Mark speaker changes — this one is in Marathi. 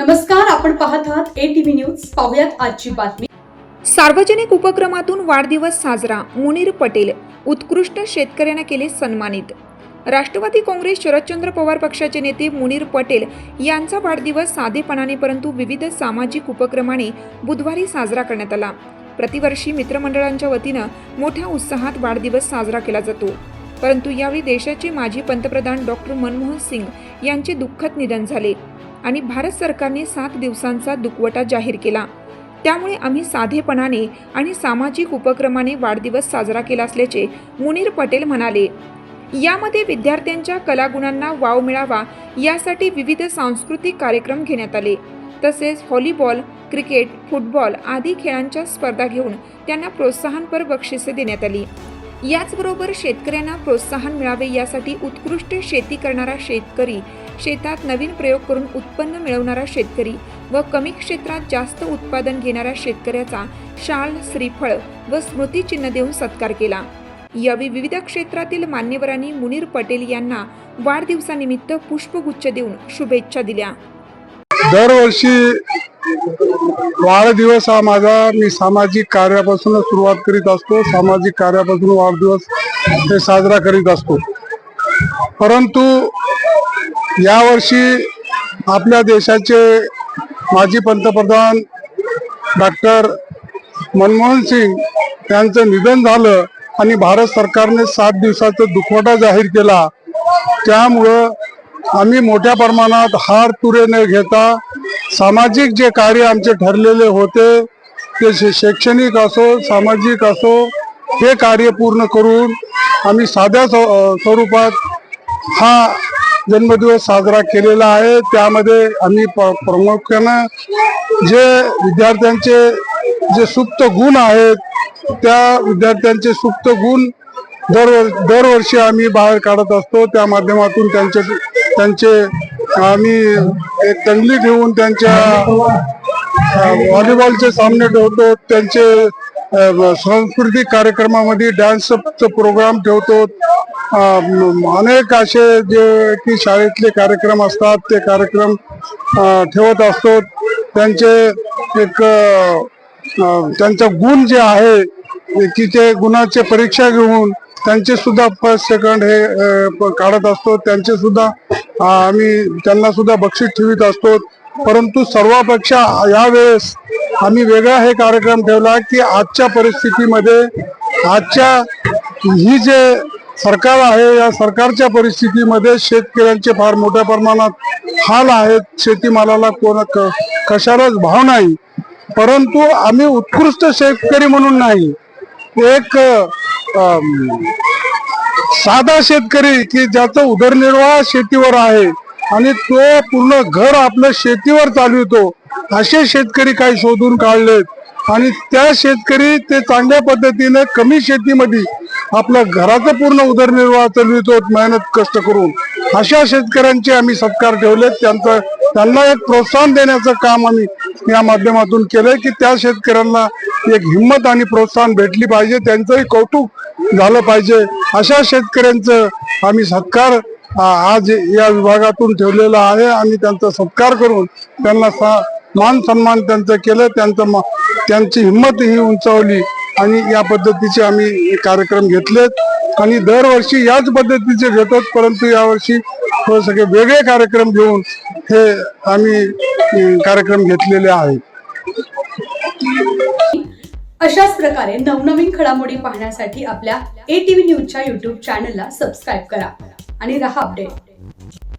Speaker 1: नमस्कार आपण पाहत आहात ए टीव्ही न्यूज पाहुयात आजची बातमी.
Speaker 2: सार्वजनिक उपक्रमातून वाढदिवस साजरा मुनीर पटेल. उत्कृष्ट शेतकऱ्यांना केले सन्मानित. राष्ट्रवादी काँग्रेस शरदचंद्र पवार पक्षाचे नेते मुनीर पटेल यांचा वाढदिवस साधेपणाने परंतु विविध सामाजिक उपक्रमाने बुधवारी साजरा करण्यात आला. प्रतिवर्षी मित्रमंडळांच्या वतीनं मोठ्या उत्साहात वाढदिवस साजरा केला जातो. परंतु यावेळी देशाचे माजी पंतप्रधान डॉक्टर मनमोहन सिंग यांचे दुःखद निधन झाले. आणि भारत सरकारने सात दिवसांचा दुखवटा जाहीर केला. त्यामुळे आम्ही साधेपणाने आणि सामाजिक उपक्रमाने वाढदिवस साजरा केला असल्याचे मुनीर पटेल म्हणाले. यामध्ये विद्यार्थ्यांच्या कलागुणांना वाव मिळावा यासाठी विविध सांस्कृतिक कार्यक्रम घेण्यात आले. तसेच व्हॉलीबॉल क्रिकेट फुटबॉल आदी खेळांच्या स्पर्धा घेऊन त्यांना प्रोत्साहनपर बक्षिसे देण्यात आली. याचबरोबर शेतकऱ्यांना प्रोत्साहन मिळावे यासाठी उत्कृष्ट शेती करणारा शेतकरी शेतात नवीन प्रयोग करून उत्पन्न मिळवणारा शेतकरी व कमी क्षेत्रात जास्त उत्पादन घेणाऱ्या शेतकऱ्याचा शाल श्रीफळ व स्मृतिचिन्ह देऊन सत्कार केला. यावेळी विविध क्षेत्रातील मान्यवरांनी मुनीर पटेल यांना वाढदिवसानिमित्त पुष्पगुच्छ देऊन शुभेच्छा दिल्या.
Speaker 3: दरवर्षी वाढदिवस हा माझा. मी सामाजिक कार्यापासून सुरुवात करीत असतो. सामाजिक कार्यापासून वाढदिवस हे साजरा करीत असतो. परंतु यावर्षी आपल्या देशाचे माजी पंतप्रधान डॉक्टर मनमोहन सिंग यांचं निधन झालं आणि भारत सरकारने सात दिवसाचा दुखवटा जाहीर केला. त्यामुळं आम्ही मोठ्या प्रमाणात हार तुरे न घेता सामाजिक जे कार्य आमचे ठरलेले होते ते शैक्षणिक असो सामाजिक असो हे कार्य पूर्ण करून आम्ही साध्या स्व- स्वरूपात हा जन्मदिवस साजरा केलेला आहे. त्यामध्ये आम्ही प- प्रामुख्यानं जे विद्यार्थ्यांचे जे सुप्त गुण आहेत त्या विद्यार्थ्यांचे सुप्त गुण दरवर दरवर्षी आम्ही बाहेर काढत असतो. त्या माध्यमातून त्यांचे त्यांचे आम्ही एक तंगली घेऊन त्यांच्या व्हॉलीबॉलचे सामने ठेवतो त्यांचे सांस्कृतिक कार्यक्रमामध्ये डान्सचं प्रोग्राम ठेवतो. अनेक असे जे की शाळेतले कार्यक्रम असतात ते कार्यक्रम ठेवत असतो. त्यांचे एक त्यांचा गुण जे आहे की ते गुणाचे परीक्षा घेऊन त्यांचे सुद्धा फर्स्ट सेकंड हे प- काढत असतो. त्यांचे सुद्धा आम्ही त्यांना सुद्धा बक्षीस ठेवीत असतो. परंतु सर्वापेक्षा यावेळेस आम्ही वेगळा हे कार्यक्रम ठेवला की आजच्या परिस्थितीमध्ये आजच्या ही जे सरकार आहे या सरकारच्या परिस्थितीमध्ये शेतकऱ्यांचे फार मोठ्या प्रमाणात हाल आहेत. शेतीमालाला कोण क- कशालाच भाव नाही. परंतु आम्ही उत्कृष्ट शेतकरी म्हणून नाही. एक साधा शेतकरी की ज्याचा उदरनिर्वाह शेतीवर आहे आणि तो पूर्ण घर आपलं शेतीवर चालवितो असे शेतकरी काही शोधून काढलेत. आणि त्या शेतकरी ते चांगल्या पद्धतीने कमी शेतीमध्ये आपल्या घराचा पूर्ण उदरनिर्वाह चालवितो मेहनत कष्ट करून. अशा शेतकऱ्यांचे आम्ही सत्कार ठेवलेत. त्यांचं त्यांना एक प्रोत्साहन देण्याचं काम आम्ही या माध्यमातून केलंय की त्या शेतकऱ्यांना एक हिंमत आणि प्रोत्साहन भेटली पाहिजे त्यांचंही कौतुक झालं पाहिजे. अशा शेतकऱ्यांचं आम्ही सत्कार आज या विभागातून ठेवलेला आहे आणि त्यांचा सत्कार करून त्यांना मान सन्मान त्यांचं केलं त्यांचं त्यांची हिंमत ही उंचावली आणि या पद्धतीचे आम्ही कार्यक्रम घेतलेत. आणि दरवर्षी याच पद्धतीचे घेतो परंतु यावर्षी थोडं सगळे वेगळे कार्यक्रम घेऊन हे आम्ही कार्यक्रम घेतलेले आहेत.
Speaker 1: अशाच प्रकारे नवनवीन घडामोडी पाहण्यासाठी आपल्या ए टीव्ही न्यूजच्या युट्यूब चॅनलला सबस्क्राईब करा आणि रहा अपडेट